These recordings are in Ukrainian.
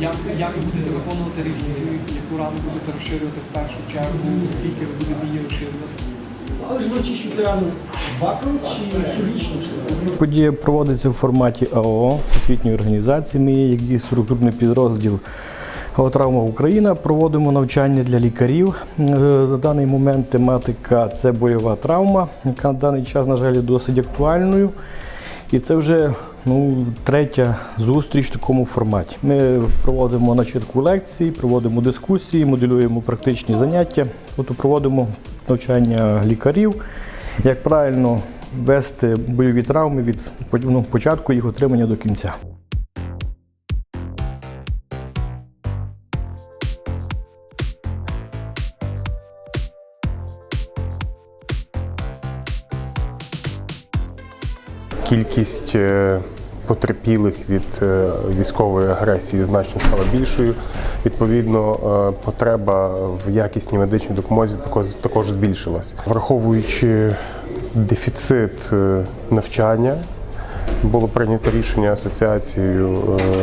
Як, як ви будете виконувати ревізію, яку рану будете розширювати в першу чергу, скільки ви будете її розширювати? Але ж ми чищуть рану вакуум чи хірургічно? Подія проводиться в форматі АО освітньої організації. Ми є як структурний підрозділ Травма Україна. Проводимо навчання для лікарів. Е, На даний момент тематика це бойова травма, яка на даний час, на жаль, досить актуальною. І це вже ну, третя зустріч в такому форматі. Ми проводимо начитку лекцій, проводимо дискусії, моделюємо практичні заняття, тобто проводимо навчання лікарів, як правильно вести бойові травми від ну, початку їх отримання до кінця. Кількість е, потерпілих від е, військової агресії значно стала більшою. Відповідно, е, потреба в якісній медичній допомозі також, також збільшилась. Враховуючи дефіцит е, навчання, було прийнято рішення асоціацією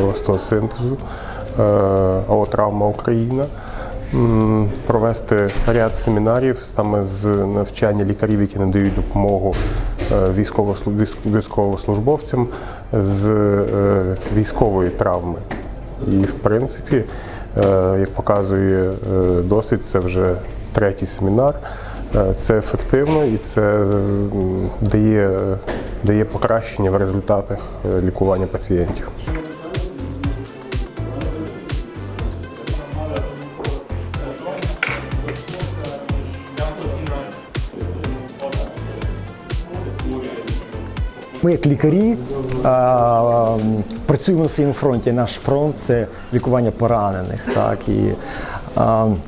остеосинтезу е, АО Травма Україна провести ряд семінарів саме з навчання лікарів, які надають допомогу військовослужбовцям з е, військової травми. І в принципі, е, як показує досить, це вже третій семінар. Е, Це ефективно і це дає, дає покращення в результатах е, лікування пацієнтів. Ми, як лікарі, працюємо на своєму фронті. Наш фронт це лікування поранених. Так і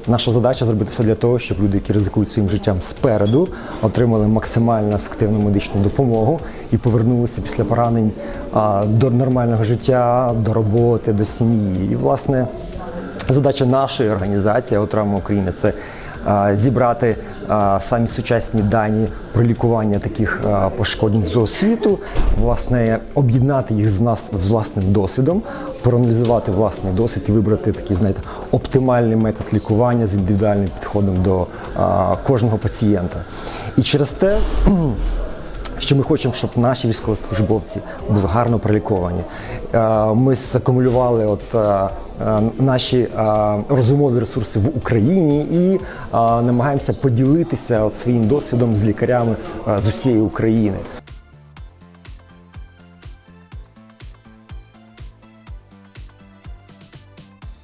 наша задача зробити все для того, щоб люди, які ризикують своїм життям спереду, отримали максимально ефективну медичну допомогу і повернулися після поранень до нормального життя, до роботи, до сім'ї. І власне задача нашої організації «Травма України це зібрати самі сучасні дані про лікування таких пошкоджень з освіту, власне, об'єднати їх з нас з власним досвідом, проаналізувати власний досвід і вибрати такий, знаєте, оптимальний метод лікування з індивідуальним підходом до кожного пацієнта. І через те що ми хочемо, щоб наші військовослужбовці були гарно проліковані. Е, Ми закумулювали от, е, е, наші розумові ресурси в Україні і намагаємося поділитися своїм досвідом з лікарями з усієї України.